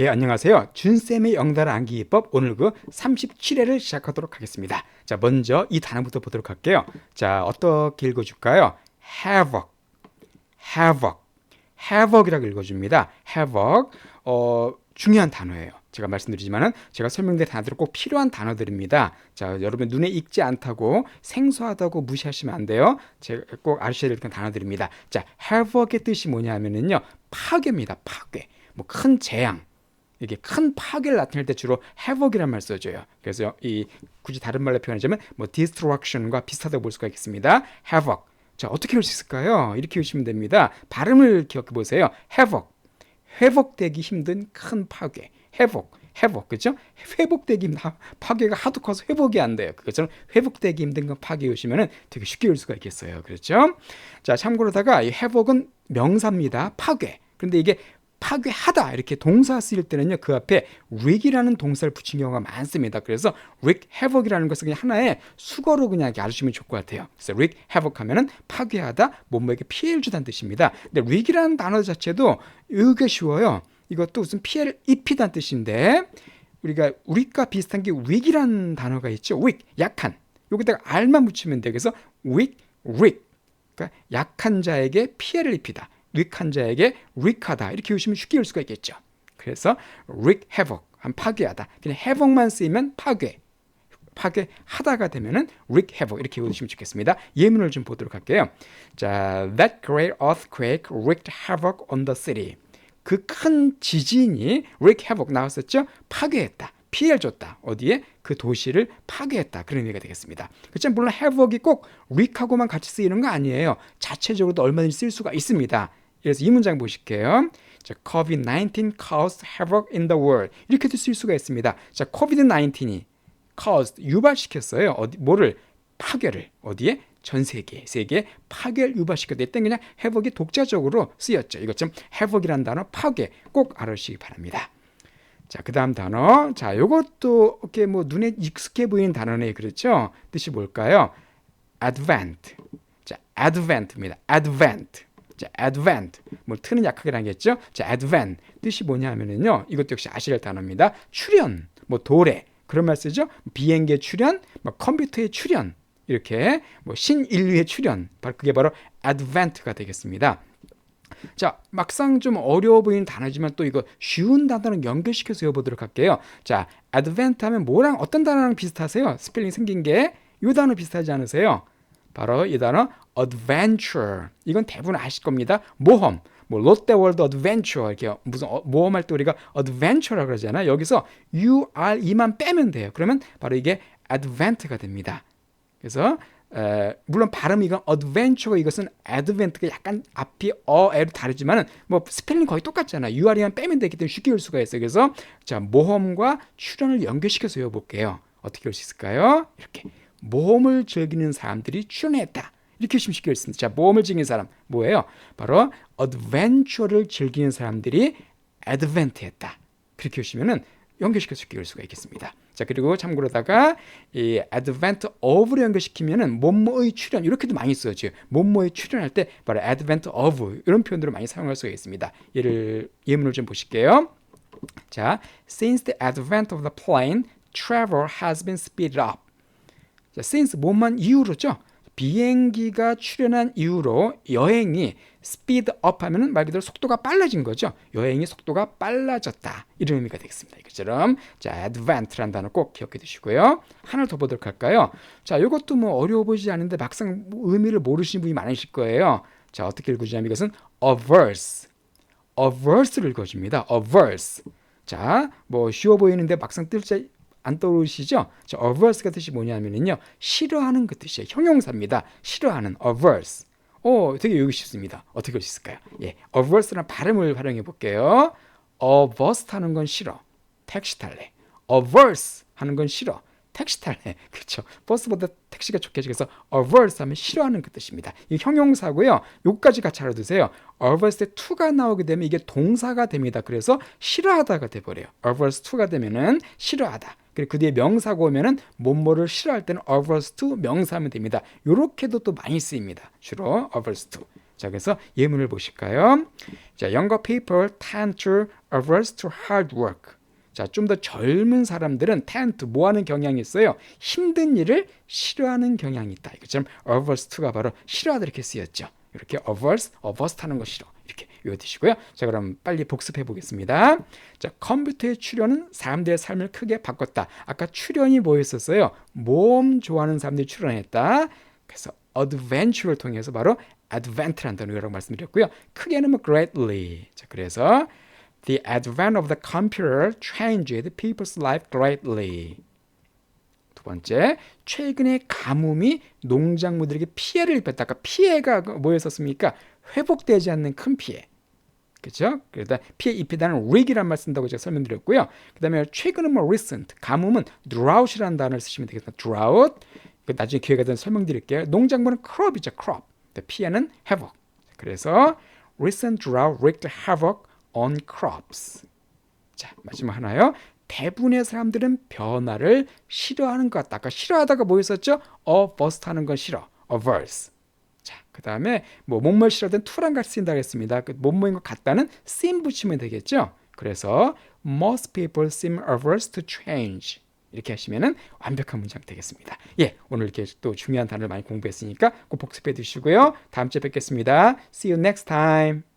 예, 안녕하세요. 준쌤의 영단어 암기 기법 오늘 그 37회를 시작하도록 하겠습니다. 자, 먼저 이 단어부터 보도록 할게요. 자, 어떻게 읽어줄까요? havoc, havoc, havoc이라고 읽어줍니다. havoc, 어, 중요한 단어예요. 제가 말씀드리지만은 제가 설명드린 단어들은 꼭 필요한 단어들입니다. 자, 여러분 눈에 익지 않다고 생소하다고 무시하시면 안 돼요. 제가 꼭 아셔야 될 단어들입니다. 자, havoc의 뜻이 뭐냐면은요, 파괴입니다. 파괴. 뭐 큰 재앙, 이게 큰 파괴를 나타낼 때 주로 havoc이라는 말 써줘요. 그래서 이 굳이 다른 말로 표현하자면 뭐 destruction과 비슷하다고 볼 수가 있겠습니다. havoc. 자 어떻게 할수 있을까요? 이렇게 보시면 됩니다. 발음을 기억해 보세요. havoc. 회복되기 힘든 큰 파괴. 회복. 회복 그죠? 회복되기 힘든 파괴가 하도 커서 회복이 안 돼요. 그것처럼 회복되기 힘든 건 파괴 오시면은 되게 쉽게 올 수가 있겠어요. 그렇죠? 자 참고로다가 이 회복은 명사입니다. 파괴. 그런데 이게 파괴하다 이렇게 동사 쓰일 때는요 그 앞에 wreak이라는 동사를 붙인 경우가 많습니다. 그래서 wreak havoc이라는 것을 그냥 하나의 수거로 그냥 알아주시면 좋을 것 같아요. 그래서 wreak havoc 하면은 파괴하다, 뭐뭐에게 피해를 주다는 뜻입니다. 근데 wreak이라는 단어 자체도 이게 쉬워요. 이것도 무슨 피해를 입히다는 뜻인데 우리가 우리과 비슷한 게 weak이라는 단어가 있죠. weak 약한 여기다가 r만 붙이면 돼요. 그래서 weak, wreak 그러니까 약한 자에게 피해를 입히다. 릭한 자에게 릭하다 이렇게 보시면 쉽게 볼 수가 있겠죠. 그래서 릭 해복 한 파괴하다. 그냥 해복만 쓰이면 파괴. 파괴하다가 되면은 릭 해복 이렇게 보시면 좋겠습니다. 예문을 좀 보도록 할게요. 자, that great earthquake wreaked havoc on the city. 그 큰 지진이 wreak 나왔었죠? 파괴했다. 피해를 줬다. 어디에? 그 도시를 파괴했다. 그런 의미가 되겠습니다. 그렇지만 물론 havoc이 꼭 wreak하고만 같이 쓰이는 거 아니에요. 자체적으로도 얼마든지 쓸 수가 있습니다. 그래서 이 문장 보실게요. 자, COVID-19 caused havoc in the world. 이렇게도 쓸 수가 있습니다. 자, COVID-19이 caused 유발시켰어요. 어디 뭐를 파괴를 어디에 전 세계 세계 파괴를 유발시켰다. 이때 그냥 해복이 독자적으로 쓰였죠. 이것 좀 해복이라는 단어 파괴 꼭 알아주시기 바랍니다. 자, 그 다음 단어. 자, 요것도 이렇게 뭐 눈에 익숙해 보이는 단어네. 그렇죠? 뜻이 뭘까요? advent. 자, advent입니다. advent. 자, advent. 뭐 트는 약하게 나겠죠? 자, advent. 뜻이 뭐냐 하면은요. 이것도 역시 아시릴 단어입니다. 출현. 뭐 도래. 그런 말 쓰죠? 비행기의 출현, 뭐 컴퓨터의 출현. 이렇게 뭐 신인류의 출현. 바로 그게 바로 advent가 되겠습니다. 자, 막상 좀 어려워 보이는 단어지만 또 이거 쉬운 단어랑 연결시켜서 외워보도록 할게요. 자, advent 하면 뭐랑 어떤 단어랑 비슷하세요? 스펠링 생긴 게 이 단어 비슷하지 않으세요? 바로 이 단어 adventure. 이건 대부분 아실 겁니다. 모험. 뭐 롯데월드 어드벤처 이렇게 무슨 어, 모험할 때 우리가 adventure라 그러잖아요. 여기서 UR E만 빼면 돼요. 그러면 바로 이게 advent가 됩니다. 그래서 에, 물론 발음 이건 adventure 이것은 advent가 약간 앞이 어, 에로 다르지만은 뭐 스펠링 거의 똑같잖아. UR이만 빼면 되기 때문에 쉽게 올 수가 있어요. 그래서 자 모험과 출연을 연결시켜서 외워볼게요. 어떻게 할수 있을까요? 이렇게 모험을 즐기는 사람들이 출연했다. 이렇게 쉽게 읽습니다. 자, 모험을 즐기는 사람 뭐예요? 바로 adventure를 즐기는 사람들이 advent했다. 그렇게 보시면은 연결시켜서 쉽게 읽을 수가 있겠습니다. 자, 그리고 참고로다가 이 advent of를 연결시키면은 뭐뭐의 출현 이렇게도 많이 써져요. 뭐뭐의 출현할 때 바로 advent of 이런 표현들을 많이 사용할 수가 있습니다. 예를 예문을 좀 보실게요. 자, since the advent of the plane, travel has been speeded up. 자, since 뭐만 이후로죠. 비행기가 출현한 이후로 여행이 up 하면은 말 그대로 속도가 빨라진 거죠. 여행이 속도가 빨라졌다. 이런 의미가 되겠습니다. 이것처럼 자, advant라는 단어 꼭 기억해 두시고요. 하나 더 보도록 할까요? 자, 이것도 뭐 어려워 보이지 않은데 막상 의미를 모르시는 분이 많으실 거예요. 자, 어떻게 읽어주냐면 이것은 averse. averse를 읽어줍니다. averse. 자, 뭐 쉬워 보이는데 막상 뜰자 안 떠오르시죠? 자, averse가 뜻이 뭐냐면요. 싫어하는 그 뜻이에요. 형용사입니다. 싫어하는 averse. 오, 되게 외우기 쉽습니다. 어떻게 할 수 있을까요? 예, averse라는 발음을 활용해 볼게요. averse 하는 건 싫어. 택시 탈래. averse 하는 건 싫어. 택시 탈래. 그렇죠. 버스보다 택시가 좋겠죠. 그래서 averse 하면 싫어하는 그 뜻입니다. 이 형용사고요. 요까지 같이 알아두세요. averse 때 to가 나오게 되면 이게 동사가 됩니다. 그래서 싫어하다가 돼버려요. averse to가 되면은 싫어하다. 그리고 그 뒤에 명사가 오면은 뭐뭐를 싫어할 때는 averse to 명사하면 됩니다. 요렇게도 또 많이 쓰입니다. 주로 averse to. 자, 그래서 예문을 보실까요? 자, younger people tend to averse to hard work. 자, 좀 더 젊은 사람들은 tend to 뭐 하는 경향이 있어요? 힘든 일을 싫어하는 경향이 있다. 이것처럼 averse to가 바로 싫어하다 이렇게 쓰였죠. 이렇게 averse, averse 하는 거 싫어. 이렇게 외워두시고요. 자, 그럼 빨리 복습해 보겠습니다. 자, 컴퓨터의 출현은 사람들의 삶을 크게 바꿨다. 아까 출현이 뭐였었어요? 모험 좋아하는 사람들이 출현했다. 그래서 adventure를 통해서 바로 advent라는 단어라고 말씀드렸고요. 크게는 뭐 greatly. 자, 그래서 the advent of the computer changed people's life greatly. 두 번째, 최근에 가뭄이 농작물들에게 피해를 입혔다. 아까 피해가 뭐였었습니까? 회복되지 않는 큰 피해. 그죠? 그러다 피해 입히다는 rig이란 말 쓴다고 제가 설명드렸고요. 그 다음에 최근은 뭐 recent, 가뭄은 drought이라는 단어를 쓰시면 되겠습니다. drought. 그 나중에 기회가 되면 설명드릴게요. 농작물은 crop이죠, crop. 피해는 havoc. 그래서 recent drought wreaked havoc on crops. 자, 마지막 하나요. 대부분의 사람들은 변화를 싫어하는 것 같다. 아까 싫어하다가 뭐였었죠? averse 하는 건 싫어. averse. 자, 그 다음에 뭐 싫어하든 투랑 같이 쓴다 했습니다. 그 몸모인 것 같다는 seem 붙이면 되겠죠. 그래서 most people seem averse to change. 이렇게 하시면은 완벽한 문장 되겠습니다. 예, 오늘 이렇게 또 중요한 단어를 많이 공부했으니까 꼭 복습해 두시고요. 다음 주에 뵙겠습니다. See you next time.